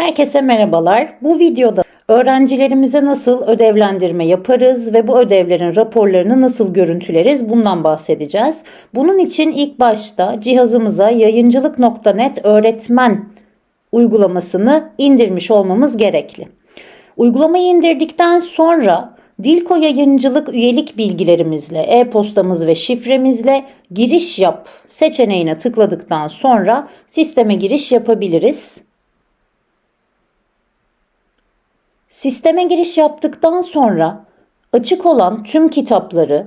Herkese merhabalar. Bu videoda öğrencilerimize nasıl ödevlendirme yaparız ve bu ödevlerin raporlarını nasıl görüntüleriz bundan bahsedeceğiz. Bunun için ilk başta cihazımıza yayıncılık.net öğretmen uygulamasını indirmiş olmamız gerekli. Uygulamayı indirdikten sonra Dilko yayıncılık üyelik bilgilerimizle, e-postamız ve şifremizle giriş yap seçeneğine tıkladıktan sonra sisteme giriş yapabiliriz. Sisteme giriş yaptıktan sonra açık olan tüm kitapları,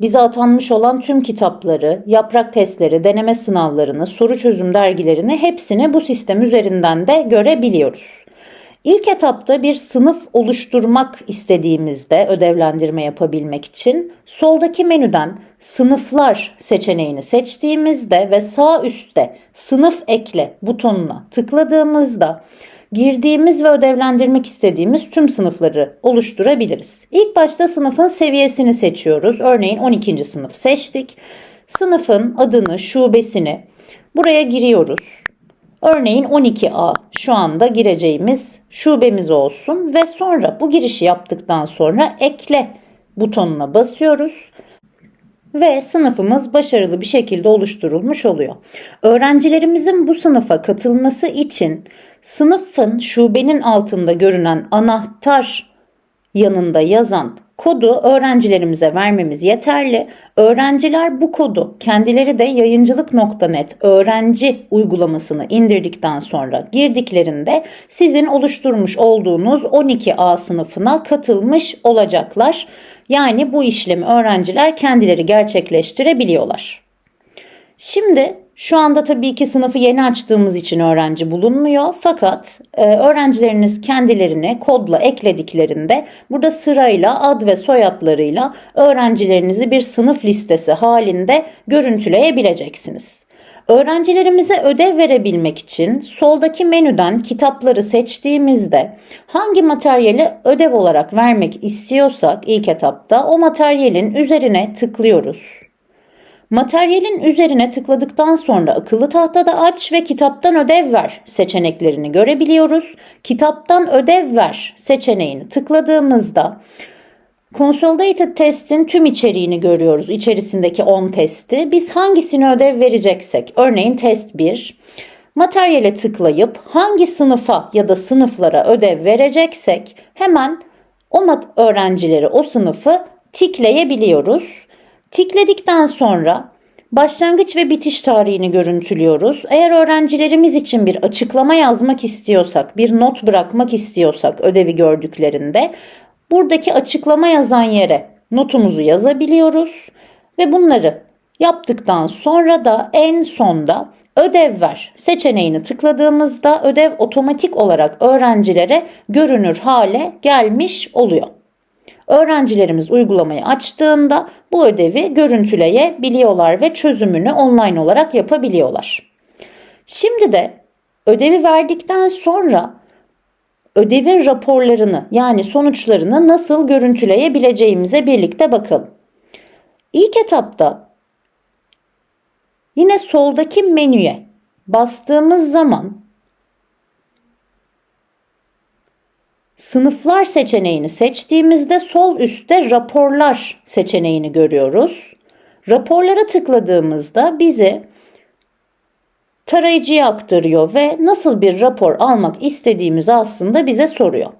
bize atanmış olan tüm kitapları, yaprak testleri, deneme sınavlarını, soru çözüm dergilerini hepsini bu sistem üzerinden de görebiliyoruz. İlk etapta bir sınıf oluşturmak istediğimizde ödevlendirme yapabilmek için soldaki menüden sınıflar seçeneğini seçtiğimizde ve sağ üstte sınıf ekle butonuna tıkladığımızda girdiğimiz ve ödevlendirmek istediğimiz tüm sınıfları oluşturabiliriz. İlk başta sınıfın seviyesini seçiyoruz. Örneğin 12. sınıf seçtik. Sınıfın adını, şubesini buraya giriyoruz. Örneğin 12A şu anda gireceğimiz şubemiz olsun ve sonra bu girişi yaptıktan sonra ekle butonuna basıyoruz ve sınıfımız başarılı bir şekilde oluşturulmuş oluyor. Öğrencilerimizin bu sınıfa katılması için sınıfın şubenin altında görünen anahtar yanında yazan kodu öğrencilerimize vermemiz yeterli. Öğrenciler bu kodu kendileri de yayıncılık.net öğrenci uygulamasını indirdikten sonra girdiklerinde sizin oluşturmuş olduğunuz 12A sınıfına katılmış olacaklar. Yani bu işlemi öğrenciler kendileri gerçekleştirebiliyorlar. Şimdi şu anda tabii ki sınıfı yeni açtığımız için öğrenci bulunmuyor. Fakat e, öğrencileriniz kendilerini kodla eklediklerinde burada sırayla ad ve soyadlarıyla öğrencilerinizi bir sınıf listesi halinde görüntüleyebileceksiniz. Öğrencilerimize ödev verebilmek için soldaki menüden kitapları seçtiğimizde hangi materyali ödev olarak vermek istiyorsak ilk etapta o materyalin üzerine tıklıyoruz. Materyalin üzerine tıkladıktan sonra akıllı tahtada aç ve kitaptan ödev ver seçeneklerini görebiliyoruz. Kitaptan ödev ver seçeneğini tıkladığımızda Consolidated testin tüm içeriğini görüyoruz. İçerisindeki 10 testi. Biz hangisini ödev vereceksek, örneğin test 1, materyale tıklayıp hangi sınıfa ya da sınıflara ödev vereceksek hemen o öğrencileri, o sınıfı tikleyebiliyoruz. Tikledikten sonra başlangıç ve bitiş tarihini görüntülüyoruz. Eğer öğrencilerimiz için bir açıklama yazmak istiyorsak, bir not bırakmak istiyorsak ödevi gördüklerinde buradaki açıklama yazan yere notumuzu yazabiliyoruz ve bunları yaptıktan sonra da en sonda ödev ver seçeneğini tıkladığımızda ödev otomatik olarak öğrencilere görünür hale gelmiş oluyor. Öğrencilerimiz uygulamayı açtığında bu ödevi görüntüleyebiliyorlar ve çözümünü online olarak yapabiliyorlar. Şimdi de ödevi verdikten sonra ödevin raporlarını yani sonuçlarını nasıl görüntüleyebileceğimize birlikte bakalım. İlk etapta yine soldaki menüye bastığımız zaman Sınıflar seçeneğini seçtiğimizde sol üstte raporlar seçeneğini görüyoruz. Raporlara tıkladığımızda bizi tarayıcıya aktarıyor ve nasıl bir rapor almak istediğimizi aslında bize soruyor.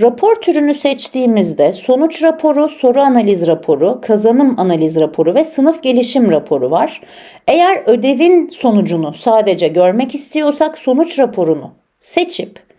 Rapor türünü seçtiğimizde sonuç raporu, soru analiz raporu, kazanım analiz raporu ve sınıf gelişim raporu var. Eğer ödevin sonucunu sadece görmek istiyorsak sonuç raporunu seçip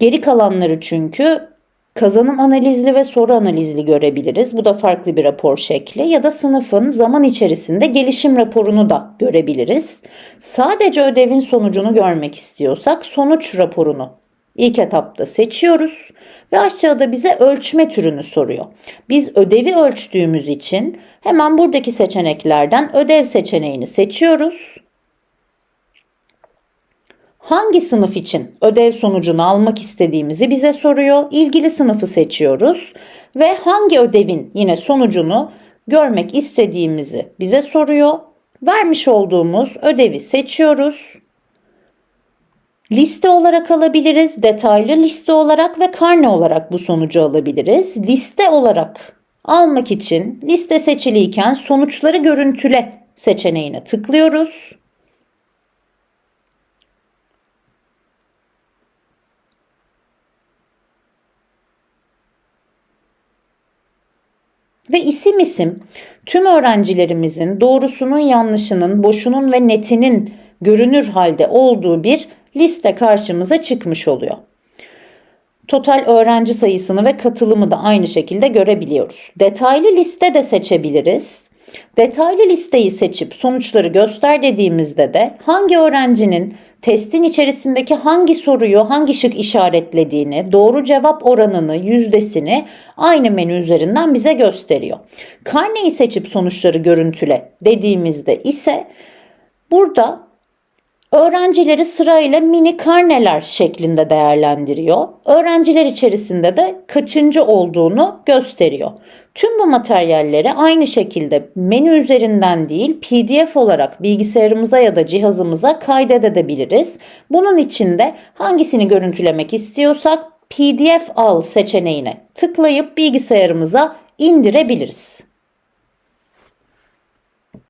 Geri kalanları çünkü kazanım analizli ve soru analizli görebiliriz. Bu da farklı bir rapor şekli ya da sınıfın zaman içerisinde gelişim raporunu da görebiliriz. Sadece ödevin sonucunu görmek istiyorsak sonuç raporunu ilk etapta seçiyoruz ve aşağıda bize ölçme türünü soruyor. Biz ödevi ölçtüğümüz için hemen buradaki seçeneklerden ödev seçeneğini seçiyoruz hangi sınıf için ödev sonucunu almak istediğimizi bize soruyor. İlgili sınıfı seçiyoruz ve hangi ödevin yine sonucunu görmek istediğimizi bize soruyor. Vermiş olduğumuz ödevi seçiyoruz. Liste olarak alabiliriz, detaylı liste olarak ve karne olarak bu sonucu alabiliriz. Liste olarak almak için liste seçiliyken sonuçları görüntüle seçeneğine tıklıyoruz. Ve isim isim tüm öğrencilerimizin doğrusunun, yanlışının, boşunun ve netinin görünür halde olduğu bir liste karşımıza çıkmış oluyor. Total öğrenci sayısını ve katılımı da aynı şekilde görebiliyoruz. Detaylı liste de seçebiliriz. Detaylı listeyi seçip sonuçları göster dediğimizde de hangi öğrencinin testin içerisindeki hangi soruyu hangi şık işaretlediğini, doğru cevap oranını, yüzdesini aynı menü üzerinden bize gösteriyor. Karneyi seçip sonuçları görüntüle dediğimizde ise burada Öğrencileri sırayla mini karneler şeklinde değerlendiriyor. Öğrenciler içerisinde de kaçıncı olduğunu gösteriyor. Tüm bu materyalleri aynı şekilde menü üzerinden değil PDF olarak bilgisayarımıza ya da cihazımıza kaydedebiliriz. Bunun için de hangisini görüntülemek istiyorsak PDF al seçeneğine tıklayıp bilgisayarımıza indirebiliriz.